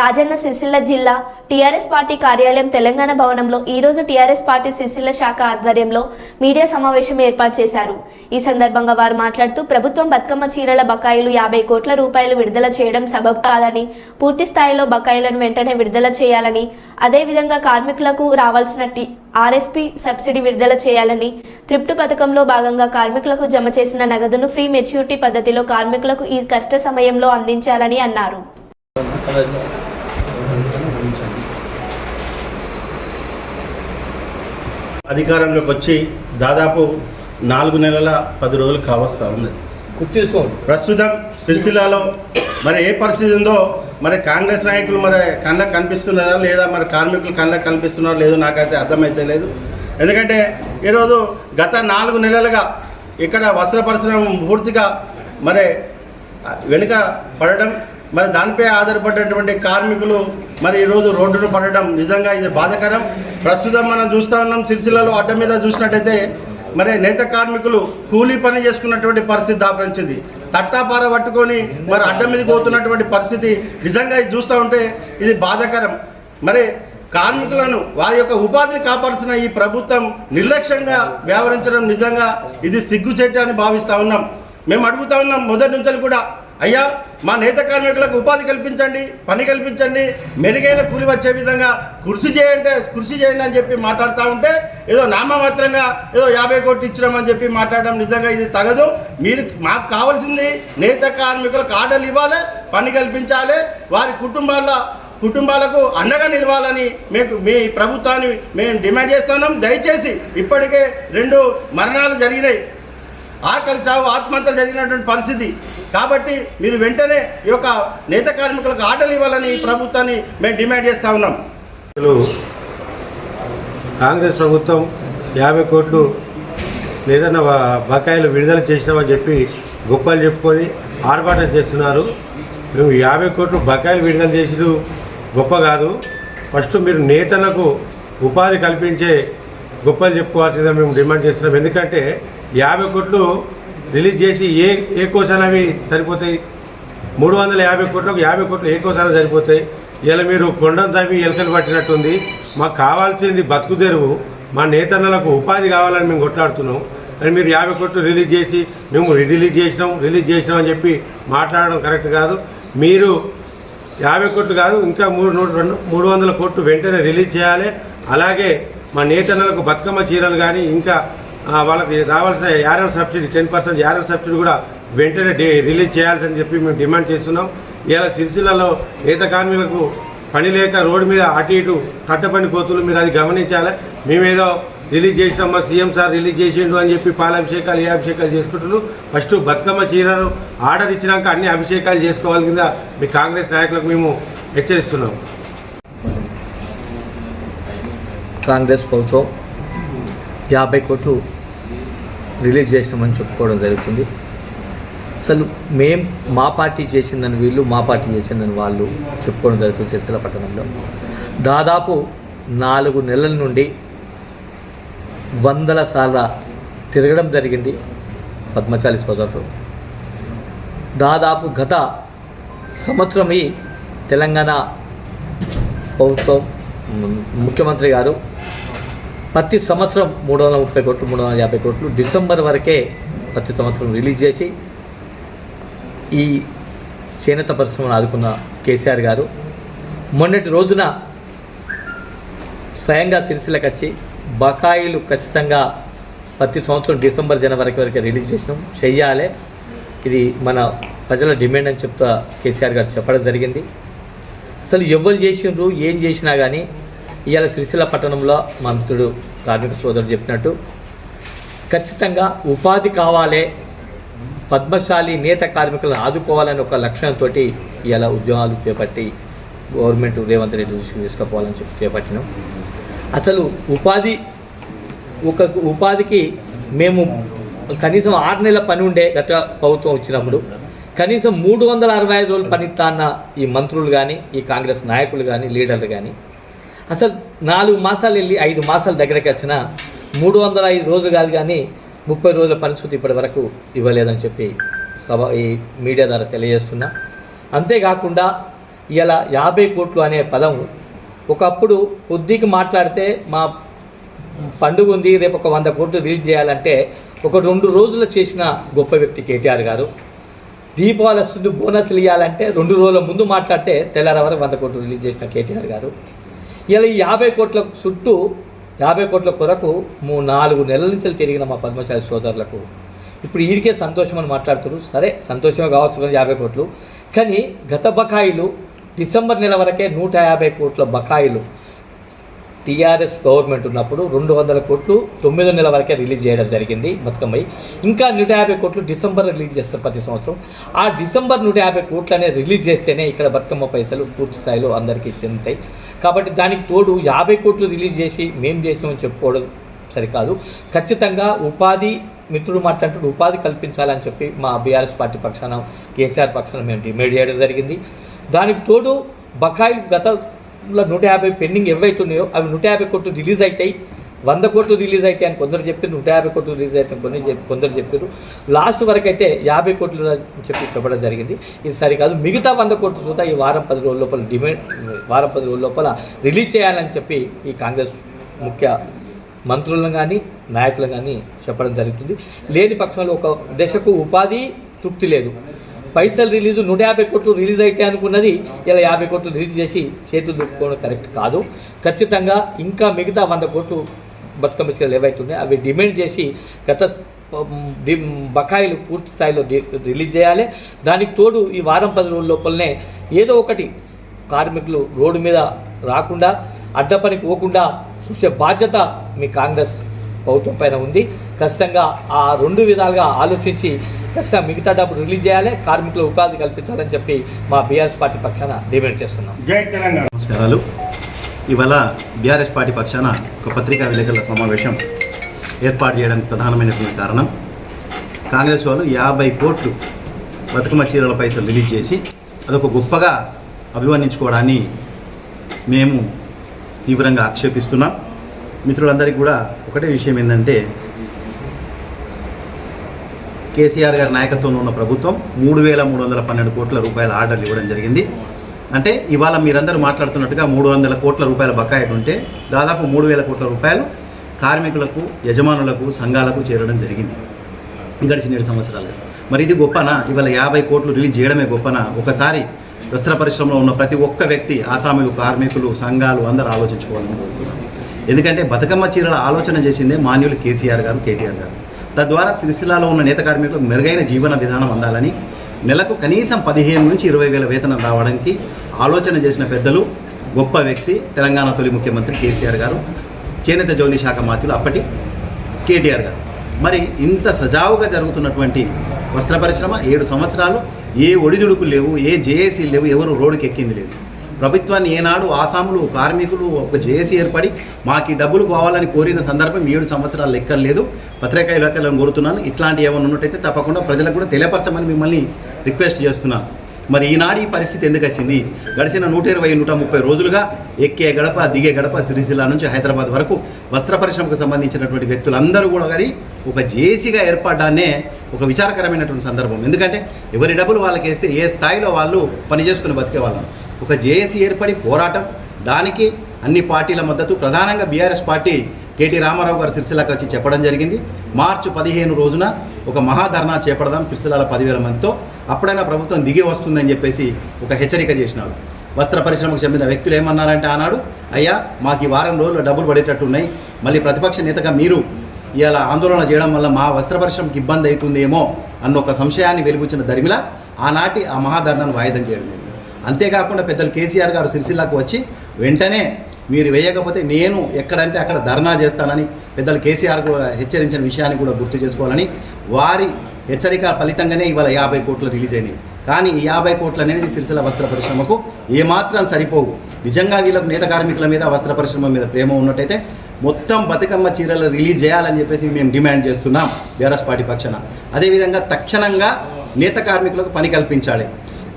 రాజన్న సిరిసిల్ల జిల్లా TRS party కార్యాలయం తెలంగాణ భవనంలో ఈ రోజు టీఆర్ఎస్ పార్టీ సిరిసిల్ల శాఖ ఆధ్వర్యంలో మీడియా సమావేశం ఏర్పాటు చేశారు. ఈ సందర్భంగా వారు మాట్లాడుతూ ప్రభుత్వం బతుకమ్మ చీరల బకాయిలు యాభై కోట్ల రూపాయలు విడుదల చేయడం సబబు కాదని పూర్తి స్థాయిలో బకాయిలను వెంటనే విడుదల చేయాలని అదేవిధంగా కార్మికులకు రావాల్సిన టీ ఆర్ఎస్పీ సబ్సిడీ విడుదల చేయాలని త్రిప్టు పథకంలో భాగంగా కార్మికులకు జమ చేసిన నగదును ఫ్రీ మెచ్యూరిటీ పద్ధతిలో కార్మికులకు ఈ కష్ట సమయంలో అందించాలని అన్నారు. అధికారంలోకి వచ్చి దాదాపు నాలుగు నెలల పది రోజులు కావస్తా ఉంది. ప్రస్తుతం సిరిసిల్లాలో మరి ఏ పరిస్థితి ఉందో మరి కాంగ్రెస్ నాయకులు మరి కళ్ళకు కనిపిస్తున్నదా లేదా మరి కార్మికులు కళ్ళకు కనిపిస్తున్నారో లేదో నాకైతే అర్థమైతే లేదు. ఎందుకంటే ఈరోజు గత నాలుగు నెలలుగా ఇక్కడ వస్త్ర పరిశ్రమ పూర్తిగా మరి వెనుక పడడం మరి దానిపై ఆధారపడినటువంటి కార్మికులు మరి ఈరోజు రోడ్డును పడడం నిజంగా ఇది బాధాకరం. ప్రస్తుతం మనం చూస్తూ ఉన్నాం సిరిసిల్లలో అడ్డ మీద చూసినట్టయితే మరి నేత కార్మికులు కూలీ పని చేసుకున్నటువంటి పరిస్థితి దాపరించింది. తట్టాపార పట్టుకొని మరి అడ్డ మీద పోతున్నటువంటి పరిస్థితి నిజంగా ఇది చూస్తూ ఉంటే ఇది బాధాకరం. మరి కార్మికులను వారి యొక్క ఉపాధిని కాపాడుతున్న ఈ ప్రభుత్వం నిర్లక్ష్యంగా వ్యవహరించడం నిజంగా ఇది సిగ్గుచెట్టు అని భావిస్తూ ఉన్నాం. మేము అడుగుతా ఉన్నాం మొదటి నుంచి కూడా అయ్యా మా నేత కార్మికులకు ఉపాధి కల్పించండి పని కల్పించండి మెరుగైన కూలి వచ్చే విధంగా కృషి చేయంటే కృషి చేయండి అని చెప్పి మాట్లాడుతూ ఉంటే ఏదో నామమాత్రంగా ఏదో యాభై కోట్లు ఇచ్చినామని చెప్పి మాట్లాడడం నిజంగా ఇది తగదు. మీరు మాకు కావాల్సింది నేత కార్మికులకు ఆర్డర్లు ఇవ్వాలి పని కల్పించాలి వారి కుటుంబాల కుటుంబాలకు అండగా నిలవాలని మీకు మీ ప్రభుత్వాన్ని మేము డిమాండ్ చేస్తున్నాం. దయచేసి ఇప్పటికే రెండు మరణాలు జరిగినాయి. ఆకలి చావు ఆత్మహత్యలు జరిగినటువంటి పరిస్థితి కాబట్టి మీరు వెంటనే ఈ యొక్క నేత కార్మికులకు ఆటలు ఇవ్వాలని ఈ ప్రభుత్వాన్ని మేము డిమాండ్ చేస్తా ఉన్నాం. కాంగ్రెస్ ప్రభుత్వం యాభై కోట్లు ఏదైనా బకాయిలు విడుదల చేసినామని చెప్పి గొప్పలు చెప్పుకొని ఆర్భాటం చేస్తున్నారు. మేము యాభై కోట్లు బకాయిలు విడుదల చేసిన గొప్ప కాదు. ఫస్ట్ మీరు నేతలకు ఉపాధి కల్పించే గొప్పలు చెప్పుకోవాల్సిందని మేము డిమాండ్ చేస్తున్నాం. ఎందుకంటే యాభై కోట్లు రిలీజ్ చేసి ఏ ఏ కోసాలు అవి సరిపోతాయి? మూడు వందల యాభై కోట్లకు యాభై కోట్లు ఏ కోసాలు సరిపోతాయి? ఇలా మీరు కొండను తవ్వి ఎలకలు పట్టినట్టుంది. మాకు కావాల్సింది బతుకు తెరువు. మా నేతన్నలకు ఉపాధి కావాలని మేము కొట్లాడుతున్నాం. అని మీరు యాభై కోట్లు రిలీజ్ చేసి మేము రిలీజ్ చేసినాం రిలీజ్ చేసినాం అని చెప్పి మాట్లాడడం కరెక్ట్ కాదు. మీరు యాభై కోట్లు కాదు ఇంకా మూడు నూట రెండు మూడు వందల కోట్లు వెంటనే రిలీజ్ చేయాలి. అలాగే మా నేతన్నలకు బతుకమ్మ చీరలు కానీ ఇంకా వాళ్ళకి రావాల్సిన యారల్ సబ్సిడీ టెన్ పర్సెంట్ యారల్ సబ్సిడీ కూడా వెంటనే డే రిలీజ్ చేయాల్సని చెప్పి మేము డిమాండ్ చేస్తున్నాం. ఇలా సిరిసిల్లలో నేత కార్మికులకు పని లేక రోడ్డు మీద అటు ఇటు కట్ట పని కోతులు మీరు అది గమనించాలి. మేమేదో రిలీజ్ చేసినాం మా సీఎం సార్ రిలీజ్ చేసిండు అని చెప్పి పాలాభిషేకాలు ఏ అభిషేకాలు చేసుకుంటున్నారు? ఫస్ట్ బతుకమ్మ చీరలు ఆర్డర్ ఇచ్చినాక అన్ని అభిషేకాలు చేసుకోవాలి కింద మీ కాంగ్రెస్ నాయకులకు మేము హెచ్చరిస్తున్నాం. కాంగ్రెస్ ప్రభుత్వం యాభై కోట్లు రిలీజ్ చేసినామని చెప్పుకోవడం జరుగుతుంది. అసలు మేం మా పార్టీ చేసిందని వీళ్ళు మా పార్టీ చేసిందని వాళ్ళు చెప్పుకోవడం జరుగుతుంది సిరిసిల్ల పట్టణంలో. దాదాపు నాలుగు నెలల నుండి వందల సార్ల తిరగడం జరిగింది పద్మచాలి సోదరులు. దాదాపు గత సంవత్సరం ఈ తెలంగాణ ప్రభుత్వం ముఖ్యమంత్రి గారు ప్రతి సంవత్సరం మూడు వందల ముప్పై కోట్లు మూడు వందల యాభై కోట్లు డిసెంబర్ వరకే ప్రతి సంవత్సరం రిలీజ్ చేసి ఈ చేనేత పరిశ్రమను ఆదుకున్న కేసీఆర్ గారు మొన్నటి రోజున స్వయంగా సిరిసిలకు వచ్చి బకాయిలు ఖచ్చితంగా ప్రతి సంవత్సరం డిసెంబర్ జనవరికి వరకు రిలీజ్ చేసినాం. చెయ్యాలి. ఇది మన ప్రజల డిమాండ్ అని చెప్తా కేసీఆర్ గారు చెప్పడం జరిగింది. అసలు ఎవరు చేసిండ్రు ఏం చేసినా కానీ ఇవాళ సిరిసిల్ల పట్టణంలో మంత్రుడు కార్మిక సోదరుడు చెప్పినట్టు ఖచ్చితంగా ఉపాధి కావాలే పద్మశాలి నేత కార్మికులను ఆదుకోవాలని ఒక లక్ష్యంతో ఇవాళ ఉద్యోగాలు చేపట్టి గవర్నమెంట్ రేవంత్ రెడ్డి దృష్టికి తీసుకుపోవాలని చెప్పి చేపట్టినాం. అసలు ఉపాధి ఒక ఉపాధికి మేము కనీసం ఆరు నెలల పని ఉండే గత ప్రభుత్వం వచ్చినప్పుడు కనీసం మూడు వందల అరవై ఐదు రోజులు పనిస్తా అన్న ఈ మంత్రులు కానీ ఈ కాంగ్రెస్ నాయకులు కానీ లీడర్లు కానీ అసలు నాలుగు మాసాలు వెళ్ళి ఐదు మాసాల దగ్గరికి వచ్చిన మూడు వందల ఐదు రోజులు కాదు కానీ ముప్పై రోజుల పరిస్థితి ఇప్పటి వరకు ఇవ్వలేదని చెప్పి సభ ఈ మీడియా ద్వారా తెలియజేస్తున్నా. అంతేకాకుండా ఇలా యాభై కోట్లు అనే పదం ఒకప్పుడు కొద్దికి మాట్లాడితే మా పండుగ ఉంది రేపు ఒక వంద కోట్లు రిలీజ్ చేయాలంటే ఒక రెండు రోజులు చేసిన గొప్ప వ్యక్తి కేటీఆర్ గారు. దీపావళి వస్తుంది బోనస్లు ఇవ్వాలంటే రెండు రోజుల ముందు మాట్లాడితే తెల్లార వరకు వంద కోట్లు రిలీజ్ చేసిన కేటీఆర్ గారు. ఇలా ఈ యాభై కోట్ల చుట్టూ యాభై కోట్ల కొరకు మూ నాలుగు నెలల నుంచి తిరిగిన మా పద్మచారి సోదరులకు. ఇప్పుడు వీరికే సంతోషం అని మాట్లాడుతున్నారు. సరే సంతోషమే కావచ్చు యాభై కోట్లు. కానీ గత బకాయిలు డిసెంబర్ నెల వరకే నూట యాభై కోట్ల బకాయిలు టీఆర్ఎస్ గవర్నమెంట్ ఉన్నప్పుడు రెండు వందల కోట్లు తొమ్మిదో నెల వరకే రిలీజ్ చేయడం జరిగింది బతుకమ్మై. ఇంకా నూట యాభై కోట్లు డిసెంబర్ రిలీజ్ చేస్తారు ప్రతి సంవత్సరం. ఆ డిసెంబర్ నూట యాభై కోట్లు అనేది రిలీజ్ చేస్తేనే ఇక్కడ బతుకమ్మ పైసలు పూర్తి స్థాయిలో అందరికీ చెందుతాయి. కాబట్టి దానికి తోడు యాభై కోట్లు రిలీజ్ చేసి మేం చేసినామని చెప్పుకోవడం సరికాదు. ఖచ్చితంగా ఉపాధి మిత్రుడు మాట్లాడుతూ ఉపాధి కల్పించాలని చెప్పి మా బీఆర్ఎస్ పార్టీ పక్షాన కేసీఆర్ పక్షాన మేము డిమాండ్ చేయడం జరిగింది. దానికి తోడు బకాయిలు గతంలో నూట యాభై పెండింగ్ ఏవైతున్నాయో అవి నూట యాభై కోట్లు రిలీజ్ అవుతాయి వంద కోట్లు రిలీజ్ అవుతాయని అని కొందరు చెప్పారు నూట యాభై కోట్లు రిలీజ్ అవుతాయి కొన్ని కొందరు చెప్పారు. లాస్ట్ వరకు అయితే యాభై కోట్లు చెప్పి చెప్పడం జరిగింది. ఇది సరికాదు. మిగతా వంద కోట్లు చూద్దా. ఈ వారం పది రోజుల లోపల డిమాండ్ వారం పది రోజుల లోపల రిలీజ్ చేయాలని చెప్పి ఈ కాంగ్రెస్ ముఖ్య మంత్రులను కానీ నాయకులను కానీ చెప్పడం జరుగుతుంది. లేని పక్షంలో ఒక దశకు ఉపాధి తృప్తి లేదు. పైసలు రిలీజ్ నూట యాభై కోట్లు రిలీజ్ అయితే అనుకున్నది ఇలా యాభై కోట్లు రిలీజ్ చేసి చేతులు దుక్కుకోవడం కరెక్ట్ కాదు. ఖచ్చితంగా ఇంకా మిగతా వంద కోట్లు బతుకమ్మ చీరలు ఏవైతున్నాయో అవి డిమాండ్ చేసి గత బకాయిలు పూర్తి స్థాయిలో రిలీజ్ చేయాలి. దానికి తోడు ఈ వారం పది రోజుల లోపలనే ఏదో ఒకటి కార్మికులు రోడ్డు మీద రాకుండా అడ్డపనికి పోకుండా చూసే బాధ్యత మీ కాంగ్రెస్ ప్రభుత్వం పైన ఉంది. ఖచ్చితంగా ఆ రెండు విధాలుగా ఆలోచించి ఖచ్చితంగా మిగతా డబ్బు రిలీజ్ చేయాలి. కార్మికుల ఉపాధి కల్పించాలని చెప్పి మా బీఆర్ఎస్ పార్టీ పక్షాన డిమాండ్ చేస్తున్నాం. జై తెలంగాణ. నమస్కారాలు. ఇవాళ బీఆర్ఎస్ పార్టీ పక్షాన ఒక పత్రికా విలేకరుల సమావేశం ఏర్పాటు చేయడానికి ప్రధానమైనటువంటి కారణం కాంగ్రెస్ వాళ్ళు యాభై కోట్లు బతుకమ్మ చీరల పైసలు రిలీజ్ చేసి అదొక గొప్పగా అభివర్ణించుకోవడాన్ని మేము తీవ్రంగా ఆక్షేపిస్తున్నాం. మిత్రులందరికీ కూడా ఒకటే విషయం ఏంటంటే కేసీఆర్ గారి నాయకత్వంలో ఉన్న ప్రభుత్వం మూడు వేల మూడు వందల పన్నెండు కోట్ల రూపాయల ఆర్డర్లు ఇవ్వడం జరిగింది. అంటే ఇవాళ మీరందరూ మాట్లాడుతున్నట్టుగా మూడు వందల కోట్ల రూపాయల బకాయి ఉంటే దాదాపు మూడు వేల కోట్ల రూపాయలు కార్మికులకు యజమానులకు సంఘాలకు చేరడం జరిగింది. గడిచిన ఏడు సంవత్సరాలు మరి ఇది గొప్పనా? ఇవాళ యాభై కోట్లు రిలీజ్ చేయడమే గొప్పనా? ఒకసారి వస్త్ర పరిశ్రమలో ఉన్న ప్రతి ఒక్క వ్యక్తి ఆసాములు కార్మికులు సంఘాలు అందరూ ఆలోచించుకోవాలని ఎందుకంటే బతుకమ్మ చీరల ఆలోచన చేసిందే మాన్యులు కేసీఆర్ గారు కేటీఆర్ గారు. తద్వారా తిరుసిలాలో ఉన్న నేత కార్మికులకు మెరుగైన జీవన విధానం అందాలని నెలకు కనీసం పదిహేను నుంచి ఇరవై వేల వేతనం రావడానికి ఆలోచన చేసిన పెద్దలు గొప్ప వ్యక్తి తెలంగాణ తొలి ముఖ్యమంత్రి కేసీఆర్ గారు చేనేత జౌలి శాఖ మాత్రులు అప్పటి కేటీఆర్ గారు. మరి ఇంత సజావుగా జరుగుతున్నటువంటి వస్త్ర పరిశ్రమ ఏడు సంవత్సరాలు ఏ ఒడిదుడుకు లేవు ఏ జేఏసీ లేవు ఎవరు రోడ్డుకి ఎక్కింది లేదు. ప్రభుత్వాన్ని ఏనాడు ఆసాములు కార్మికులు ఒక జేఏసీ ఏర్పడి మాకు ఈ డబ్బులు కావాలని కోరిన సందర్భం ఏడు సంవత్సరాలు లెక్కలేదు పత్రికా ఇలాఖలను కోరుతున్నాను. ఇట్లాంటి ఏమైనా ఉన్నట్టయితే తప్పకుండా ప్రజలకు కూడా తెలియపరచమని మిమ్మల్ని రిక్వెస్ట్ చేస్తున్నాను. మరి ఈనాడు ఈ పరిస్థితి ఎందుకు వచ్చింది? గడిచిన నూట ఇరవై నూట ముప్పై రోజులుగా ఎక్కే గడప దిగే గడప సిరిసిల్ల నుంచి హైదరాబాద్ వరకు వస్త్ర పరిశ్రమకు సంబంధించినటువంటి వ్యక్తులందరూ కూడా కానీ ఒక జేసీగా ఏర్పడ్డాన్నే ఒక విచారకరమైనటువంటి సందర్భం. ఎందుకంటే ఎవరి డబ్బులు వాళ్ళకి వేస్తే ఏ స్థాయిలో వాళ్ళు పని చేసుకుని బతికే వాళ్ళం. ఒక జేఏసీ ఏర్పడి పోరాటం దానికి అన్ని పార్టీల మద్దతు ప్రధానంగా బీఆర్ఎస్ పార్టీ కేటీ రామారావు గారు సిరిసిల్లకు వచ్చి చెప్పడం జరిగింది. మార్చి పదిహేను రోజున ఒక మహాధర్నా చేపడదాం సిరిసిల్లాల పదివేల మందితో. అప్పుడైనా ప్రభుత్వం దిగి వస్తుందని చెప్పేసి ఒక హెచ్చరిక చేసినాడు. వస్త్ర పరిశ్రమకు చెందిన వ్యక్తులు ఏమన్నారంటే ఆనాడు అయ్యా మాకు ఈ వారం రోజులు డబ్బులు పడేటట్టు ఉన్నాయి మళ్ళీ ప్రతిపక్ష నేతగా మీరు ఇలా ఆందోళన చేయడం వల్ల మా వస్త్ర పరిశ్రమకి ఇబ్బంది అవుతుందేమో అన్న ఒక సంశయాన్ని వెలుగుచ్చిన దరిమిల ఆనాటి ఆ మహాధర్నాను వాయిదం చేయడం జరిగింది. అంతేకాకుండా పెద్దలు కేసీఆర్ గారు సిరిసిల్లాకు వచ్చి వెంటనే మీరు వేయకపోతే నేను ఎక్కడంటే అక్కడ ధర్నా చేస్తానని పెద్దలు కేసీఆర్ కూడా హెచ్చరించిన విషయాన్ని కూడా గుర్తు చేసుకోవాలని వారి హెచ్చరిక ఫలితంగానే ఇవాళ యాభై కోట్లు రిలీజ్ అయినాయి. కానీ ఈ యాభై కోట్లు అనేది సిరిసిల వస్త్ర పరిశ్రమకు ఏమాత్రం సరిపోవు. నిజంగా వీళ్ళకు నేత కార్మికుల మీద వస్త్ర పరిశ్రమ మీద ప్రేమ ఉన్నట్టయితే మొత్తం బతుకమ్మ చీరలు రిలీజ్ చేయాలని చెప్పేసి మేము డిమాండ్ చేస్తున్నాం బీఆర్ఎస్ పార్టీ పక్షాన. అదేవిధంగా తక్షణంగా నేత కార్మికులకు పని కల్పించాలి.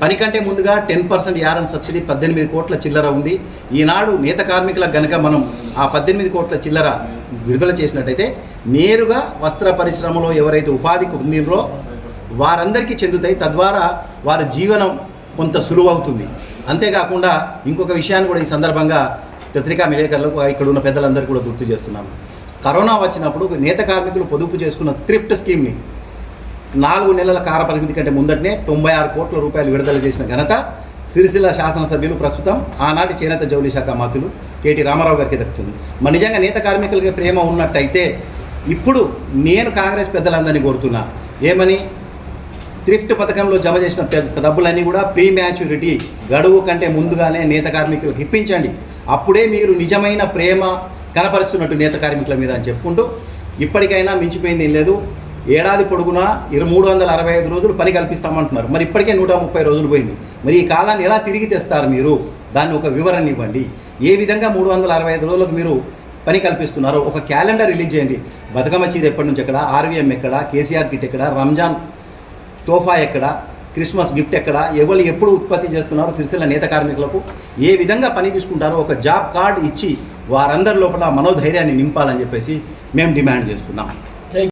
పని కంటే ముందుగా టెన్ పర్సెంట్ యారన్ సబ్సిడీ పద్దెనిమిది కోట్ల చిల్లర ఉంది. ఈనాడు నేత కార్మికులకు గనక మనం ఆ పద్దెనిమిది కోట్ల చిల్లర విడుదల చేసినట్టయితే నేరుగా వస్త్ర పరిశ్రమలో ఎవరైతే ఉపాధికి పొందినరో వారందరికీ చెందుతాయి. తద్వారా వారి జీవనం కొంత సులువవుతుంది. అంతేకాకుండా ఇంకొక విషయాన్ని కూడా ఈ సందర్భంగా పత్రికా విలేకరులకు ఇక్కడ ఉన్న పెద్దలందరూ కూడా గుర్తు చేస్తున్నాను కరోనా వచ్చినప్పుడు నేత కార్మికులు పొదుపు చేసుకున్న త్రిప్ట్ స్కీమ్ని నాలుగు నెలల కార పరిమితి కంటే ముందటనే తొంభై ఆరు కోట్ల రూపాయలు విడుదల చేసిన ఘనత సిరిసిల్ల శాసనసభ్యులు ప్రస్తుతం ఆనాటి చేనేత జౌలి శాఖ మంత్రులు కేటీ రామారావు గారికి దక్కుతుంది. మరి నిజంగా నేత కార్మికులకి ప్రేమ ఉన్నట్టయితే ఇప్పుడు నేను కాంగ్రెస్ పెద్దలందరినీ కోరుతున్నా. ఏమని? థ్రిఫ్ట్ పథకంలో జమ చేసిన డబ్బులన్నీ కూడా ప్రీ మ్యాచ్యూరిటీ గడువు కంటే ముందుగానే నేత కార్మికులకు ఇప్పించండి. అప్పుడే మీరు నిజమైన ప్రేమ కనపరుస్తున్నట్టు నేత కార్మికుల మీద అని చెప్పుకుంటూ ఇప్పటికైనా మించిపోయింది ఏం లేదు. ఏడాది పొడుగునా ఇరవై మూడు వందల అరవై ఐదు రోజులు పని కల్పిస్తామంటున్నారు. మరి ఇప్పటికే నూట ముప్పై రోజులు పోయింది. మరి ఈ కాలాన్ని ఎలా తిరిగి తెస్తారు మీరు? దాన్ని ఒక వివరణ ఇవ్వండి. ఏ విధంగా మూడు వందల అరవై ఐదు రోజులకు మీరు పని కల్పిస్తున్నారు. ఒక క్యాలెండర్ రిలీజ్ చేయండి. బతుకమ్మ చీర ఎప్పటి నుంచి ఎక్కడ? ఆర్వీఎం ఎక్కడ? కేసీఆర్ కిట్ ఎక్కడ? రంజాన్ తోఫా ఎక్కడ? క్రిస్మస్ గిఫ్ట్ ఎక్కడ? ఎవరు ఎప్పుడు ఉత్పత్తి చేస్తున్నారు సిరిసిల్ల నేత కార్మికులకు ఏ విధంగా పని తీసుకుంటారో ఒక జాబ్ కార్డు ఇచ్చి వారందరి లోపల మనోధైర్యాన్ని నింపాలని చెప్పేసి మేము డిమాండ్ చేస్తున్నాం.